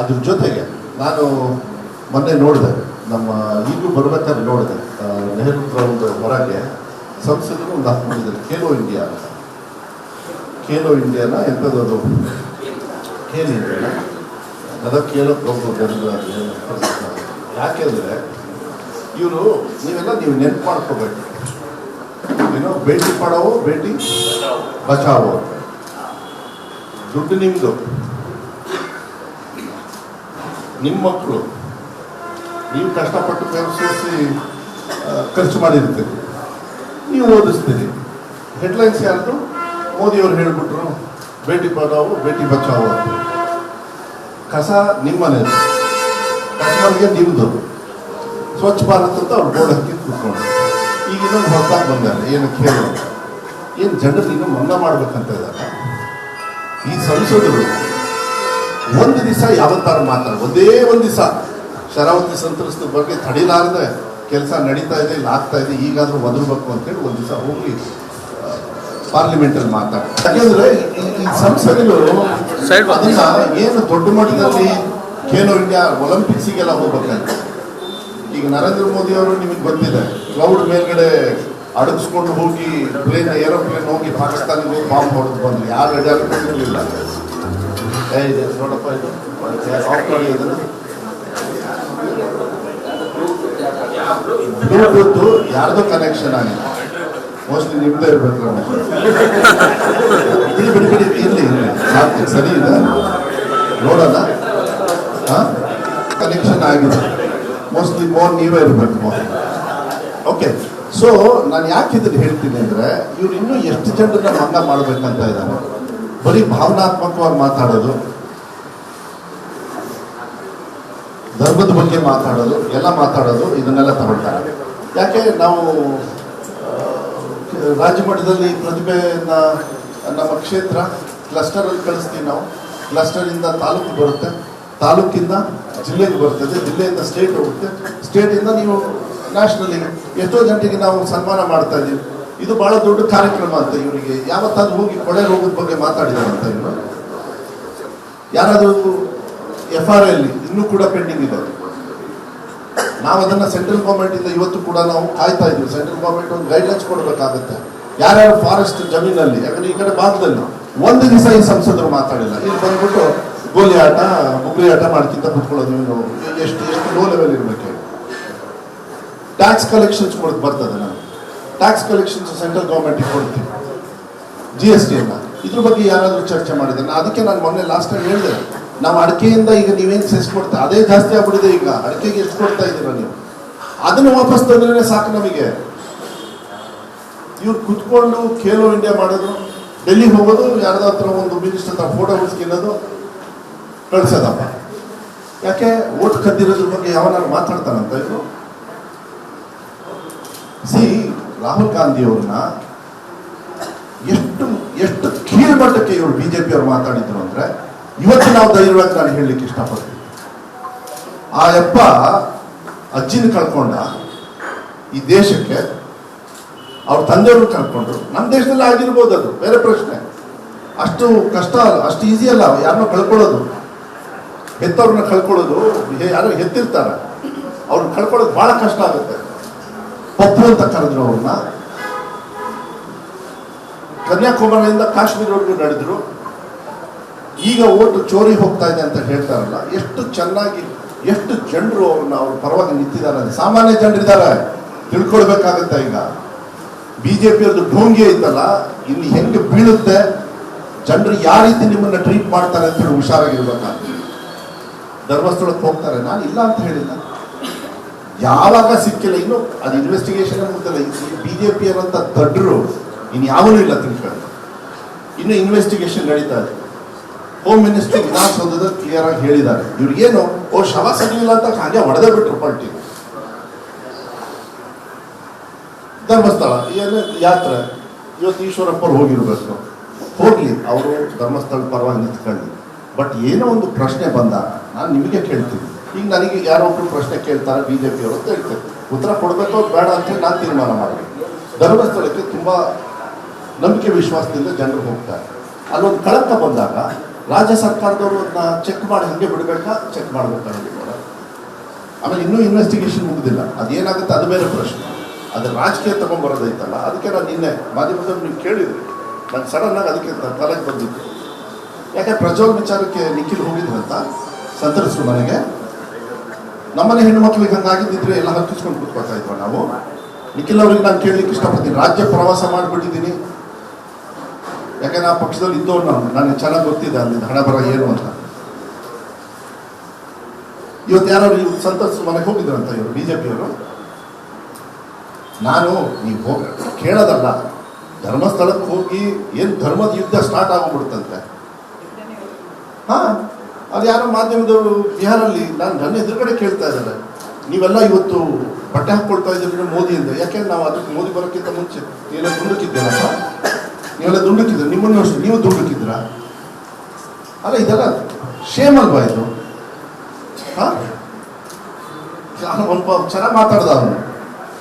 ಅದ್ರ ಜೊತೆಗೆ ನಾನು ಮೊನ್ನೆ ನೋಡಿದೆ, ನಮ್ಮ ಈಗಲೂ ಬರ್ಬೇಕಾದ್ರೆ ನೋಡಿದೆ. ನೆಹರು ಗ್ರೌಂಡ್ ಹೊರಗೆ ಸಂಸದರು ಒಂದು ಹಾಕೊಂಡಿದ್ದಾರೆ ಖೇಲೋ ಇಂಡಿಯಾ ಖೇಲೋ ಇಂಡಿಯಾನ ಎಂಥದ್ದು ಖೇಲ್ ಇಂಡಿಯಾನ? ಅದ ಕೇಳೋಕೆ ಹೋಗ್ಬೋದು ಯಾಕೆ ಅಂದರೆ ಇವರು ನೀವೆಲ್ಲ ನೀವು ನೆನ್ಪು ಮಾಡ್ಕೋಬೇಕು. ಏನೋ ಭೇಟಿ ಪಡಾವೋ ಭೇಟಿ ಬಚಾವೋ? ದುಡ್ಡು ನಿಮ್ಮದು ನಿಮ್ಮ ಮಕ್ಕಳು, ನೀವು ಕಷ್ಟಪಟ್ಟು ಪ್ರಯತ್ನಿಸಿ ಖರ್ಚು ಮಾಡಿರ್ತೀರಿ ನೀವು ಓದಿಸ್ತೀರಿ. ಹೆಡ್ಲೈನ್ಸ್ ಯಾರು ಮೋದಿಯವರು ಹೇಳ್ಬಿಟ್ರು ಭೇಟಿ ಪಡಾವೋ ಭೇಟಿ ಬಚಾವು ಅಂತ. ಕಸ ನಿಮ್ಮನೆ ಕಸ್ಟಮರ್ಗೆ ನಿಮ್ಮದು ಸ್ವಚ್ಛ ಭಾರತ ಅಂತ ಅವ್ರು ಬೋರ್ಡ್ ಹಾಕಿ ಕೂತ್ಕೊಂಡು ಈಗ ಇನ್ನೊಂದು ಹೊರತಾಗಿ ಬಂದಾರೆ ಏನು ಕೇಳೋ ಏನು ಜನರು ಇನ್ನೂ ಮನ್ನಾ ಮಾಡ್ಬೇಕಂತ ಇದ್ದಾರೆ ಈ ಸಂಸದರು ಒಂದು ದಿವಸ ಯಾವತ್ತಾರು ಮಾತಾಡ ಒಂದೇ ಒಂದು ದಿವಸ. ಶರಾವತಿ ಸಂತ್ರಸ್ತ ಬಗ್ಗೆ ತಡಿಲಾರದೆ ಕೆಲಸ ನಡೀತಾ ಇದೆ ಇಲ್ಲ ಆಗ್ತಾ ಇದೆ ಈಗಾದ್ರೂ ಒದರ್ಬೇಕು ಅಂತೇಳಿ ಒಂದು ದಿವಸ ಹೋಗಿ ಪಾರ್ಲಿಮೆಂಟಲ್ಲಿ ಮಾತಾಡ ಯಾಕೆಂದ್ರೆ ಈ- ಸಂಸದರು. ಅದನ್ನ ಏನು ದೊಡ್ಡ ಮಟ್ಟದಲ್ಲಿ ಖೇಲೋ ಇಂಡಿಯಾ ಒಲಿಂಪಿಕ್ಸಿಗೆಲ್ಲ ಹೋಗ್ಬೇಕಂತ ಈಗ ನರೇಂದ್ರ ಮೋದಿ ಅವರು ನಿಮಗೆ ಗೊತ್ತಿದೆ ಕ್ಲೌಡ್ ಮೇಲ್ಗಡೆ ಅಡಗಿಸ್ಕೊಂಡು ಹೋಗಿ ಪ್ಲೇನ್ ಏರೋಪ್ಲೇನ್ ಹೋಗಿ ಪಾಕಿಸ್ತಾನಿಗೆ ಹೋಗಿ ಬಾಂಬ್ ಹೊಡೆದು ಬಂದ್ರು ಯಾರು ರೆಡಿ ಆಗಿರಲಿಲ್ಲ ಏ ನೋಡಪ್ಪ, ಇದು ಬ್ಲೂಟೂತ್ ಯಾರ್ದು ಕನೆಕ್ಷನ್ ಆಗಿದೆ ಮೋಸ್ಟ್ಲಿ ನಿಮ್ದೇ ಇರ್ಬೇಕು ಇಲ್ಲಿ ಬಿಡಿ ಬಿಡಿ, ಇಲ್ಲಿ ಸಾಕು, ಸರಿ ಇದೆ. ನೋಡೋಣ ಕನೆಕ್ಷನ್ ಆಗಿದೆ. ಮೋಸ್ಟ್ಲಿ ಮೋನ್ ನೀವೇ ಇರಬೇಕು. ಓಕೆ ಸೊ ನಾನು ಯಾಕೆ ಇದನ್ನು ಹೇಳ್ತೀನಿ ಅಂದರೆ, ಇವ್ರು ಇನ್ನೂ ಎಷ್ಟು ಜನರನ್ನ ಮಂಗ ಮಾಡಬೇಕಂತ ಇದ್ದಾರೆ ಬರೀ ಭಾವನಾತ್ಮಕವಾಗಿ ಮಾತಾಡೋದು, ಧರ್ಮದ ಬಗ್ಗೆ ಮಾತಾಡೋದು, ಎಲ್ಲ ಮಾತಾಡೋದು, ಇದನ್ನೆಲ್ಲ ತಗೊಳ್ತಾರೆ. ಯಾಕೆ ನಾವು ರಾಜ್ಯ ಮಟ್ಟದಲ್ಲಿ ಪ್ರತಿಭೆಯನ್ನ ನಮ್ಮ ಕ್ಷೇತ್ರ ಕ್ಲಸ್ಟರಲ್ಲಿ ಕಳಿಸ್ತೀವಿ ನಾವು. ಕ್ಲಸ್ಟರಿಂದ ತಾಲೂಕು ಬರುತ್ತೆ. ತಾಲೂಕಿಂದ ಜಿಲ್ಲೆಗೆ ಬರ್ತದೆ. ಜಿಲ್ಲೆಯಿಂದ ಸ್ಟೇಟ್ ಹೋಗುತ್ತೆ. ಸ್ಟೇಟಿಂದ ನೀವು ನ್ಯಾಷನಲಿ ಎಷ್ಟೋ ಜನರಿಗೆ ನಾವು ಸನ್ಮಾನ ಮಾಡ್ತಾ ಇದ್ದೀವಿ. ಇದು ಬಹಳ ದೊಡ್ಡ ಕಾರ್ಯಕ್ರಮ ಅಂತ ಇವರಿಗೆ. ಯಾವತ್ತಾದ್ರೂ ಹೋಗಿ ಕೊಳೆ ರೋಗದ ಬಗ್ಗೆ ಮಾತಾಡಿದಾರಂತ ಇವರು. ಯಾರಾದರೂ ಎಫ್ ಆರ್ ಅಲ್ಲಿ ಇನ್ನೂ ಕೂಡ ಪೆಂಡಿಂಗ್ ಇದೆ. ನಾವು ಅದನ್ನ ಸೆಂಟ್ರಲ್ ಗೌರ್ಮೆಂಟ್ ಇಂದ ಇವತ್ತು ಕೂಡ ನಾವು ಕಾಯ್ತಾ ಇದ್ವಿ ಸೆಂಟ್ರಲ್ ಗೌರ್ಮೆಂಟ್ ಒಂದು ಗೈಡ್ಲೈನ್ಸ್ ಕೊಡಬೇಕಾಗುತ್ತೆ. ಯಾರ್ಯಾರು ಫಾರೆಸ್ಟ್ ಜಮೀನಲ್ಲಿ, ಯಾಕಂದ್ರೆ ಈ ಕಡೆ ಭಾಗದಲ್ಲಿ ಒಂದು ದಿವಸ ಈ ಸಂಸದರು ಮಾತಾಡಿಲ್ಲ. ಇಲ್ಲಿ ಬಂದ್ಬಿಟ್ಟು ಗೋಲಿ ಆಟ ಮುಗುಲಿ ಆಟ ಮಾಡ್ಕಿಂತ ಕುತ್ಕೊಳ್ಳೋದು ಇವನು ಎಷ್ಟು ಎಷ್ಟು ಲೋ ಲೆವೆಲ್ ಇರಬೇಕು. ಟ್ಯಾಕ್ಸ್ ಕಲೆಕ್ಷನ್ಸ್ ಕೊಡೋದು ಬರ್ತದೆ ನಾವು ಟ್ಯಾಕ್ಸ್ ಕಲೆಕ್ಷನ್ಸ್ ಸೆಂಟ್ರಲ್ ಗೌರ್ಮೆಂಟಿಗೆ ಕೊಡ್ತೀವಿ ಜಿ ಎಸ್ ಟಿಯನ್ನ ಇದ್ರ ಬಗ್ಗೆ ಯಾರಾದರೂ ಚರ್ಚೆ ಮಾಡಿದೆ ನಾ ಅದಕ್ಕೆ ನಾನು ಮೊನ್ನೆ ಲಾಸ್ಟ್ ಟೈಮ್ ಹೇಳಿದೆ. ನಾವು ಅಡಿಕೆಯಿಂದ ಈಗ ನೀವೇನು ಸೆಸ್ ಕೊಡ್ತಾ, ಅದೇ ಜಾಸ್ತಿ ಆಗ್ಬಿಟ್ಟಿದೆ ಈಗ. ಅಡಿಕೆಗೆ ಎಷ್ಟು ಕೊಡ್ತಾ ಇದ್ದೀರಾ ನೀವು? ಅದನ್ನು ವಾಪಸ್ ತಂದ್ರೆ ಸಾಕು ನಮಗೆ. ಇವ್ರು ಕುತ್ಕೊಂಡು ಖೇಲೋ ಇಂಡಿಯಾ ಮಾಡೋದು ಡೆಲ್ಲಿ ಹೋಗೋದು, ಯಾರ್ದೋ ಹತ್ರ ಒಂದು ಮಿನಿಸ್ಟರ್ ಹತ್ರ ಫೋಟೋ ಉಳಿಸ್ಕೊಳ್ಳೋದು ಕಳ್ಸೋದಪ್ಪ. ಯಾಕೆ? ಓಟ್ ಕದ್ದಿರೋದ್ರ ಬಗ್ಗೆ ಯಾವನಾರು ಮಾತಾಡ್ತಾರಂತ ಇವರು? ಸಿ ರಾಹುಲ್ ಗಾಂಧಿ ಅವ್ರನ್ನ ಎಷ್ಟು ಎಷ್ಟು ಕೀಳ್ಮಟ್ಟಕ್ಕೆ ಇವರು ಬಿಜೆಪಿ ಅವ್ರು ಮಾತಾಡಿದ್ರು ಅಂದ್ರೆ ಇವತ್ತು ನಾವು ಧೈರ್ಯವಾಗಿ ನಾನು ಹೇಳಲಿಕ್ಕೆ ಇಷ್ಟಪಡ್ತೀನಿ. ಆ ಯಪ್ಪ ಅಜ್ಜಿನ ಕಳ್ಕೊಂಡ ಈ ದೇಶಕ್ಕೆ ಅವ್ರ ತಂದೆಯವರು ಕಳ್ಕೊಂಡ್ರು ನಮ್ಮ ದೇಶದಲ್ಲಿ ಆಗಿರ್ಬೋದು ಅದು, ಬೇರೆ ಪ್ರಶ್ನೆ. ಅಷ್ಟು ಕಷ್ಟ ಅಲ್ಲ, ಅಷ್ಟು ಈಸಿ ಅಲ್ಲ, ಯಾರನ್ನ ಕಳ್ಕೊಳ್ಳೋದು. ಹೆತ್ತವ್ರನ್ನ ಕಳ್ಕೊಳ್ಳೋದು ಯಾರೋ ಹೆತ್ತಿರ್ತಾರೆ. ಅವ್ರನ್ನ ಕಳ್ಕೊಳ್ಳೋದು ಭಾಳ ಕಷ್ಟ ಆಗುತ್ತೆ. ಪಪ್ಪು ಅಂತ ಕರೆದ್ರು ಅವ್ರನ್ನ. ಕನ್ಯಾಕುಮಾರಿಯಿಂದ ಕಾಶ್ಮೀರವರೆಗೂ ನಡೆದ್ರು. ಈಗ ಓಟು ಚೋರಿ ಹೋಗ್ತಾ ಇದೆ ಅಂತ ಹೇಳ್ತಾರಲ್ಲ, ಎಷ್ಟು ಚೆನ್ನಾಗಿ, ಎಷ್ಟು ಜನರು ಅವ್ರನ್ನ ಅವ್ರ ಪರವಾಗಿ ನಿಂತಿದ್ದಾರೆ. ಸಾಮಾನ್ಯ ಜನರಿದ್ದಾರೆ ತಿಳ್ಕೊಳ್ಬೇಕಾಗತ್ತೆ ಈಗ. ಬಿಜೆಪಿ ಅವ್ರದ್ದು ಢೋಂಗಿ ಐತಲ್ಲ, ಇಲ್ಲಿ ಹೆಂಗೆ ಬೀಳುತ್ತೆ, ಜನರು ಯಾವ ರೀತಿ ನಿಮ್ಮನ್ನ ಟ್ರೀಟ್ ಮಾಡ್ತಾರೆ ಅಂತ ಹೇಳಿ ಹುಷಾರಾಗಿರ್ಬೇಕಾಗ್ತದೆ. ಧರ್ಮಸ್ಥಳಕ್ಕೆ ಹೋಗ್ತಾರೆ. ನಾನು ಇಲ್ಲ ಅಂತ ಹೇಳಿಲ್ಲ. ಯಾವಾಗ ಸಿಕ್ಕಿಲ್ಲ, ಇನ್ನು ಅದು ಇನ್ವೆಸ್ಟಿಗೇಷನ್ ಮುಗ್ದಲ್ಲ ಬಿ ಜೆ ಪಿ ಅನ್ನೋಂಥ ದಡ್ಡರು ಇನ್ನು ಯಾವನೂ ಇಲ್ಲ ತಿಳ್ಕೊಂಡು ಇನ್ನು ಇನ್ವೆಸ್ಟಿಗೇಷನ್ ನಡೀತಾ ಇದೆ. ಹೋಮ್ ಮಿನಿಸ್ಟರ್ ವಿಧಾನಸೌಧದ ಕ್ಲಿಯರ್ ಆಗಿ ಹೇಳಿದ್ದಾರೆ. ಇವ್ರಿಗೇನು ಓ, ಶವ ಸಿಗಲಿಲ್ಲ ಅಂತ ಹಾಗೆ ಹೊಡೆದೇ ಬಿಟ್ರು ಪಾರ್ಟಿ ಧರ್ಮಸ್ಥಳ ಏನು ಯಾತ್ರೆ, ಇವತ್ತು ಈಶ್ವರಪ್ಪರು ಹೋಗಿರ್ಬೇಕು. ಹೋಗ್ಲಿ, ಅವರು ಧರ್ಮಸ್ಥಳ ಪರವಾಗಿ ನಿಂತ್ಕೊಳ್ಳಿ. ಬಟ್ ಏನೋ ಒಂದು ಪ್ರಶ್ನೆ ಬಂದ ನಾನು ನಿಮಗೆ ಕೇಳ್ತೀನಿ. ಈಗ ನನಗೆ ಯಾರೋ ಒಬ್ರು ಪ್ರಶ್ನೆ ಕೇಳ್ತಾರೆ ಬಿ ಜೆ ಪಿಯವರು ಅಂತ ಹೇಳ್ತಾರೆ. ಉತ್ತರ ಕೊಡಬೇಕೋ ಬೇಡ ಅಂತ ನಾನು ತೀರ್ಮಾನ ಮಾಡಿದೆ. ಧರ್ಮಸ್ಥಳಕ್ಕೆ ತುಂಬ ನಂಬಿಕೆ ವಿಶ್ವಾಸದಿಂದ ಜನರು ಹೋಗ್ತಾರೆ ಅಲ್ಲೊಂದು ಕಳಂಕ ಬಂದಾಗ ರಾಜ್ಯ ಸರ್ಕಾರದವರು ಅದನ್ನ ಚೆಕ್ ಮಾಡಿ ಹಂಗೆ ಬಿಡಬೇಕಾ ಚೆಕ್ ಮಾಡಬೇಕಾ ಆಮೇಲೆ ಇನ್ನೂ ಇನ್ವೆಸ್ಟಿಗೇಷನ್ ಮುಗಿದಿಲ್ಲ. ಅದೇನಾಗುತ್ತೆ ಅದು ಬೇರೆ ಪ್ರಶ್ನೆ. ಅದು ರಾಜಕೀಯ ತಗೊಂಡ್ಬರೋದೈತಲ್ಲ ಅದಕ್ಕೆ ನಾನು ನಿನ್ನೆ ಮಾಧ್ಯಮದಲ್ಲಿ ನೀವು ಕೇಳಿದ್ರಿ ನಾನು ಸಡನ್ನಾಗಿ ಅದಕ್ಕೆ ತಲೆಗೆ ಬಂದಿದ್ದೆ ಯಾಕೆ ಪ್ರಜ್ವಲ್ ವಿಚಾರಕ್ಕೆ ನಿಖಿಲ್ ಹೋಗಿದ್ರಂತ? ಸಂತರಿಸ್ರು ಮನೆಗೆ. ನಮ್ಮನೆ ಹೆಣ್ಣು ಮಕ್ಳಿಗೆ ಹಂಗಾಗಿದ್ದಿದ್ರೆ ಎಲ್ಲ ಹತ್ತಿಸ್ಕೊಂಡು ಕೂತ್ಕೊಳ್ತಾ ಇದ್ವ ನಾವು. ನಿಖಿಲ್ ಅವ್ರಿಗೆ ನಾನು ಕೇಳಲಿಕ್ಕೆ ಇಷ್ಟಪಡ್ತೀನಿ. ರಾಜ್ಯ ಪ್ರವಾಸ ಮಾಡಿಬಿಟ್ಟಿದ್ದೀನಿ. ಯಾಕೆ ಆ ಪಕ್ಷದಲ್ಲಿ ಇದ್ದವ್ರು ನಾನು. ನನಗೆ ಚೆನ್ನಾಗಿ ಗೊತ್ತಿದೆ ಅಲ್ಲಿ ಹಣ ಬರ ಏನು ಅಂತ. ಇವತ್ತು ಯಾರು ಇವ್ರು ಸಂತಸ್ ಮನೆಗೆ ಹೋಗಿದ್ರಂತ ಇವರು ಬಿ ಜೆ ಪಿಯವರು ನಾನು ನೀವು ಹೋಗ, ಕೇಳೋದಲ್ಲ. ಧರ್ಮಸ್ಥಳಕ್ಕೆ ಹೋಗಿ, ಏನು ಧರ್ಮದ ಯುದ್ಧ ಸ್ಟಾರ್ಟ್ ಆಗೋಗ್ಬಿಡ್ತಂತೆ ಹಾ? ಅದು ಯಾರೋ ಮಾಧ್ಯಮದವರು ಬಿಹಾರಲ್ಲಿ, ನಾನು ನನ್ನ ಎದುರುಗಡೆ ಕೇಳ್ತಾ ಇದ್ದಾರೆ ನೀವೆಲ್ಲ ಇವತ್ತು ಬಟ್ಟೆ ಹಾಕ್ಕೊಳ್ತಾ ಇದ್ದೀರಿ ಮೋದಿಯಿಂದ. ಯಾಕೆಂದ್ರೆ ನಾವು ಅದಕ್ಕೆ ಮೋದಿ ಬರೋಕ್ಕಿಂತ ಮುಂಚೆ ನೀವೆಲ್ಲ ದುಂಡಕ್ಕಿದ್ದೇನಪ್ಪ ನೀವೆಲ್ಲ ದುಂಡುಕಿದ್ರೆ ನಿಮ್ಮನ್ನು ಅಷ್ಟು ನೀವು ದುಂಡುಕಿದ್ರ ಅಲ್ಲ, ಇದೆಲ್ಲ ಶೇಮ್ ಅಲ್ವಾ ಇದು? ಒಂದು ಚೆನ್ನಾಗಿ ಮಾತಾಡ್ದ ಅವನು.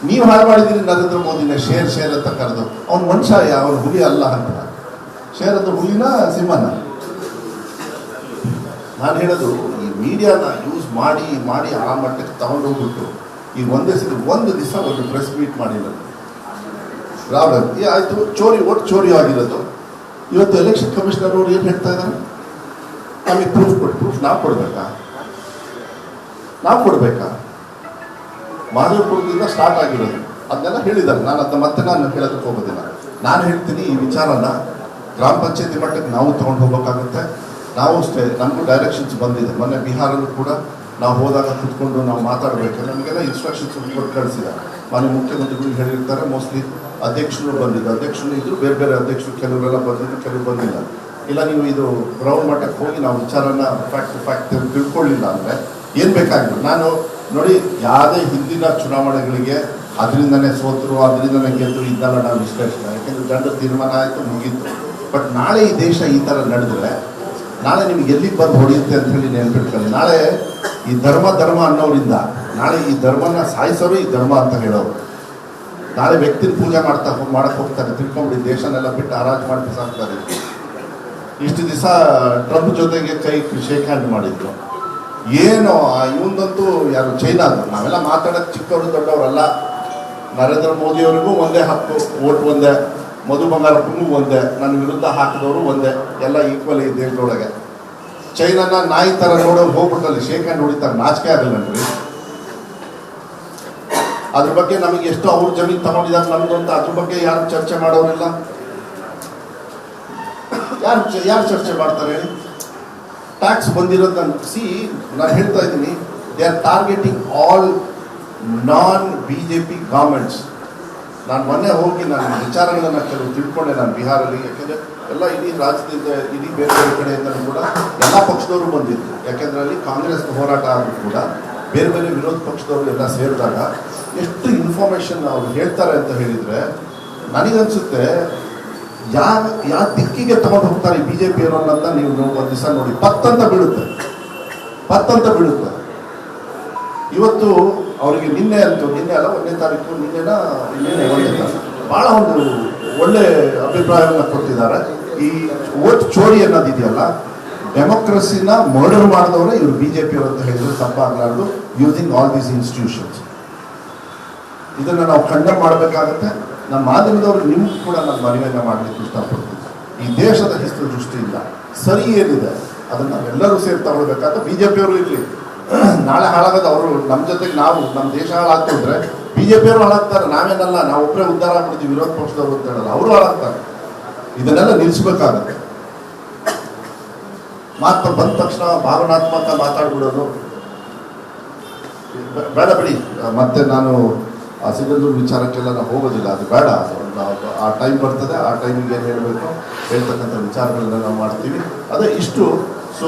ನೀವು ಹಾಳು ಮಾಡಿದ್ದೀರಿ ನರೇಂದ್ರ ಮೋದಿನ ಶೇರ್ ಶೇರ್ ಅಂತ ಕರೆದು. ಅವ್ನು ಮನುಷ್ಯ, ಅವನ ಹುಲಿ ಅಲ್ಲ ಅಂತ. ಶೇರ್ ಅಂದ್ರೆ ಹುಲಿನ ಸಿಂಹನ? ನಾನು ಹೇಳೋದು, ಈ ಮೀಡಿಯಾನ ಯೂಸ್ ಮಾಡಿ ಮಾಡಿ ಆ ಮಟ್ಟಕ್ಕೆ ತಗೊಂಡೋಗ್ಬಿಟ್ಟು, ಈ ಒಂದೇ ಸಲ ಒಂದು ದಿವಸ ಒಂದು ಪ್ರೆಸ್ ಮೀಟ್ ಮಾಡಿಲ್ಲ ರಾಹುಲ್ ಈ ಆಯಿತು, ಚೋರಿ, ಒಟ್ಟು ಚೋರಿ ಆಗಿರೋದು. ಇವತ್ತು ಎಲೆಕ್ಷನ್ ಕಮಿಷನರ್ ಅವರು ಏನು ಹೇಳ್ತಾ ಇದ್ದಾರೆ ನಮಗೆ ಪ್ರೂಫ್ ಕೊಡಿ ಪ್ರೂಫ್ ನಾವು ಕೊಡಬೇಕಾ? ನಾವು ಕೊಡಬೇಕಾ? ಮಾಧವಪುರದಿಂದ ಸ್ಟಾರ್ಟ್ ಆಗಿರೋದು. ಅದನ್ನೆಲ್ಲ ಹೇಳಿದ್ದಾರೆ. ನಾನು ಅದನ್ನ ಮತ್ತೆ ನಾನು ಹೇಳೋದಕ್ಕೆ ಹೋಗೋದಿಲ್ಲ. ನಾನು ಹೇಳ್ತೀನಿ, ಈ ವಿಚಾರನ ಗ್ರಾಮ ಪಂಚಾಯತಿ ಮಟ್ಟಕ್ಕೆ ನಾವು ತೊಗೊಂಡು ಹೋಗ್ಬೇಕಾಗುತ್ತೆ. ನಾವು ಅಷ್ಟೇ, ನಮಗೂ ಡೈರೆಕ್ಷನ್ಸ್ ಬಂದಿದೆ. ಮೊನ್ನೆ ಬಿಹಾರಲ್ಲೂ ಕೂಡ ನಾವು ಹೋದಾಗ ಕುತ್ಕೊಂಡು ನಾವು ಮಾತಾಡಬೇಕು. ನಮಗೆಲ್ಲ ಇನ್ಸ್ಟ್ರಕ್ಷನ್ಸ್ ಕೊಟ್ಟು ಕಳಿಸಿದ್ದಾರೆ. ಮಾನ್ಯ ಮುಖ್ಯಮಂತ್ರಿಗಳು ಹೇಳಿರ್ತಾರೆ ಮೋಸ್ಟ್ಲಿ ಅಧ್ಯಕ್ಷರು ಬಂದಿದ್ದು ಅಧ್ಯಕ್ಷರು ಇದ್ದರು ಬೇರೆ ಬೇರೆ ಅಧ್ಯಕ್ಷರು ಕೆಲವರೆಲ್ಲ ಬಂದಿದ್ದು ಕೆಲವರು ಬಂದಿಲ್ಲ. ಇಲ್ಲ, ನೀವು ಇದು ಗ್ರೌಂಡ್ ಮಟ್ಟಕ್ಕೆ ಹೋಗಿ ನಾವು ವಿಚಾರನ ಫ್ಯಾಕ್ಟ್ ಫ್ಯಾಕ್ಟ್ ತಿಳ್ಕೊಳ್ಳಿಲ್ಲ ಅಂದರೆ ಏನು ಬೇಕಾಗಿಲ್ಲ. ನಾನು ನೋಡಿ, ಯಾವುದೇ ಹಿಂದಿನ ಚುನಾವಣೆಗಳಿಗೆ ಅದರಿಂದನೇ ಸೋತರು, ಅದರಿಂದನೇ ಗೆದ್ದರು ಇದ್ದಲ್ಲ ನಾವು ವಿಶ್ಲೇಷಣೆ. ಯಾಕೆಂದರೆ ಜನರ ತೀರ್ಮಾನ ಆಯಿತು, ಮುಗೀತು. ಬಟ್ ನಾಳೆ ಈ ದೇಶ ಈ ಥರ ನಡೆದ್ರೆ ನಾಳೆ ನಿಮ್ಗೆ ಎಲ್ಲಿಗೆ ಬಂದು ಹೊಡೆಯುತ್ತೆ ಅಂತ ಹೇಳಿ ನೆನ್ಪಿಟ್ಕೊಳ್ಳಿ ನಾಳೆ ಈ ಧರ್ಮ ಧರ್ಮ ಅನ್ನೋರಿಂದ ನಾಳೆ ಈ ಧರ್ಮನ ಸಾಯಿಸೋರು ಈ ಧರ್ಮ ಅಂತ ಹೇಳೋರು. ನಾಳೆ ವ್ಯಕ್ತಿನ ಪೂಜೆ ಮಾಡ್ತಾ ಮಾಡಕ್ಕೆ ಹೋಗ್ತಾರೆ. ತಿಳ್ಕೊಂಬಿಡಿ, ದೇಶನೆಲ್ಲ ಬಿಟ್ಟು ಆರಾಜ್ ಮಾಡಿ ಬಿಸಾಕ್ತಾರೆ ಇಷ್ಟು ದಿವಸ ಟ್ರಂಪ್ ಜೊತೆಗೆ ಕೈ ಶೇಕ್ ಹ್ಯಾಂಡ್ ಮಾಡಿದ್ರು. ಏನು, ಆ ಇವಂದಂತೂ ಯಾರು ಚೈನಾದ ನಾವೆಲ್ಲ ಮಾತಾಡೋಕೆ ಚಿಕ್ಕವರು ದೊಡ್ಡವರಲ್ಲ ನರೇಂದ್ರ ಮೋದಿಯವರಿಗೂ ಒಂದೇ ಹಕ್ಕು ಓಟ್ ಒಂದೇ. ಮಧು ಬಂಗಾರಪ್ಪನಿಗೂ ಒಂದೇ, ನನ್ನ ವಿರುದ್ಧ ಹಾಕಿದವರು ಒಂದೇ, ಎಲ್ಲ ಈಕ್ವಲ್ ಈ ದೇಶದೊಳಗೆ. ಚೈನನ್ನ ನಾಯಿ ಥರ ನೋಡೋ ಹೋಗ್ಬಿಟ್ಟಲ್ಲಿ ಶೇಕ್ ಹ್ಯಾಂಡ್ ಹೊಡಿತಾರೆ, ನಾಚಿಕೆ ಆಗಲ್ಲನ್ರಿ ಅದ್ರ ಬಗ್ಗೆ ನಮಗೆ ಎಷ್ಟು ಅವ್ರ ಜಮೀನು ತಗೊಂಡಿದ್ದಾರೆ ನಮ್ದು ಅಂತ ಅದ್ರ ಬಗ್ಗೆ ಯಾರು ಚರ್ಚೆ ಮಾಡೋರಿಲ್ಲ. ಯಾರು ಯಾರು ಚರ್ಚೆ ಮಾಡ್ತಾರೆ ಟ್ಯಾಕ್ಸ್ ಬಂದಿರೋದು ಸಿ ನಾನು ಹೇಳ್ತಾ ಇದ್ದೀನಿ they are targeting all non B J P ನಾನು ಮೊನ್ನೆ ಹೋಗಿ ನಾನು ವಿಚಾರಗಳನ್ನು ಕೆಲವು ತಿಳ್ಕೊಂಡೆ ನಾನು ಬಿಹಾರಲ್ಲಿ, ಯಾಕೆಂದರೆ ಎಲ್ಲ ಇಡೀ ರಾಜ್ಯದಿಂದ, ಇಡೀ ಬೇರೆ ಬೇರೆ ಕಡೆಯಿಂದಲೂ ಕೂಡ ಎಲ್ಲ ಪಕ್ಷದವರು ಬಂದಿದ್ದರು ಯಾಕೆಂದರೆ ಅಲ್ಲಿ ಕಾಂಗ್ರೆಸ್ ಹೋರಾಟ ಆದರೂ ಕೂಡ ಬೇರೆ ಬೇರೆ ವಿರೋಧ ಪಕ್ಷದವರು ಎಲ್ಲ ಸೇರಿದಾಗ ಎಷ್ಟು ಇನ್ಫಾರ್ಮೇಷನ್ ಅವ್ರು ಹೇಳ್ತಾರೆ ಅಂತ ಹೇಳಿದರೆ ನನಗನ್ಸುತ್ತೆ, ಯಾವ ಯಾವ ದಿಕ್ಕಿಗೆ ತಗೊಂಡು ಹೋಗ್ತಾರೆ ಬಿ ಜೆ ಪಿ ಅಂತ ನೀವು ಒಂದು ದಿವಸ ನೋಡಿ. ಪತ್ತಂತ ಬೀಳುತ್ತೆ. ಪತ್ತಂತ ಬೀಳುತ್ತೆ. ಇವತ್ತು ಅವರಿಗೆ ನಿನ್ನೆ ಅಂತೂ, ನಿನ್ನೆ ಅಲ್ಲ, ಒಂದನೇ ತಾರೀಕು, ನಿನ್ನೆನ ನಿನ್ನೆ ಒಂದನೇ ಭಾಳ ಒಂದು ಒಳ್ಳೆ ಅಭಿಪ್ರಾಯವನ್ನು ಕೊಟ್ಟಿದ್ದಾರೆ. ಈ ಓಟ್ ಚೋರಿ ಅನ್ನೋದಿದೆಯಲ್ಲ, ಡೆಮೋಕ್ರಸಿನ ಮರ್ಡರ್ ಮಾಡಿದವರೇ ಇವರು ಬಿ ಜೆ ಪಿ ಅಂತ ಹೇಳಿದ್ರು ತಪ್ಪಾಗಲಾರ್ದು ಯೂಸಿಂಗ್ ಆಲ್ ದೀಸ್ ಇನ್ಸ್ಟಿಟ್ಯೂಷನ್ಸ್ ಇದನ್ನು ನಾವು ಖಂಡ ಮಾಡಬೇಕಾಗತ್ತೆ. ನಮ್ಮ ಮಾಧ್ಯಮದವರು ನಿಮ್ಗೆ ಕೂಡ ನಾನು ಮನವಿಯನ್ನು ಮಾಡಲಿಕ್ಕೆ ಇಷ್ಟಪಡ್ತೀನಿ. ಈ ದೇಶದ ಹಿಸ್ತು ದೃಷ್ಟಿಯಿಂದ ಸರಿ ಏನಿದೆ, ಅದನ್ನು ನಾವೆಲ್ಲರೂ ಸೇರಿ ತಗೊಳ್ಬೇಕಾದ್ರೆ ಬಿ ಜೆ ಪಿಯವರು ಇರಲಿ. ನಾಳೆ ಹಾಳಾಗೋದು ಅವರು ನಮ್ಮ ಜೊತೆಗೆ ನಾವು, ನಮ್ಮ ದೇಶ ಹಾಳಾಗ್ತಿದ್ರೆ ಬಿ ಜೆ ಪಿಯವರು ಹಾಳಾಗ್ತಾರೆ, ನಾವೇನಲ್ಲ, ನಾವು ಒಬ್ಬರೇ ಉದ್ಧಾರ ಆಗ್ಬಿಡ್ತೀವಿ, ವಿರೋಧ ಪಕ್ಷದವರು ಅಂತ ಹೇಳಲ್ಲ, ಅವರು ಹಾಳಾಗ್ತಾರೆ. ಇದನ್ನೆಲ್ಲ ನಿಲ್ಲಿಸ್ಬೇಕಾಗತ್ತೆ. ಮಾತು ಬಂದ ತಕ್ಷಣ ಭಾವನಾತ್ಮಕ ಮಾತಾಡ್ಬಿಡೋದು. ಬೇಡ ಬಿಡಿ, ಮತ್ತೆ ನಾನು ಆ ವಿಚಾರಕ್ಕೆಲ್ಲ ನಾವು ಹೋಗೋದಿಲ್ಲ, ಅದು ಬೇಡ ಆ ಟೈಮ್ ಬರ್ತದೆ, ಆ ಟೈಮಿಗೆ ಏನು ಹೇಳಬೇಕು? ಹೇಳ್ತಕ್ಕಂಥ ವಿಚಾರಗಳನ್ನ ನಾವು ಮಾಡ್ತೀವಿ. ಅದೇ ಇಷ್ಟು. ಸೊ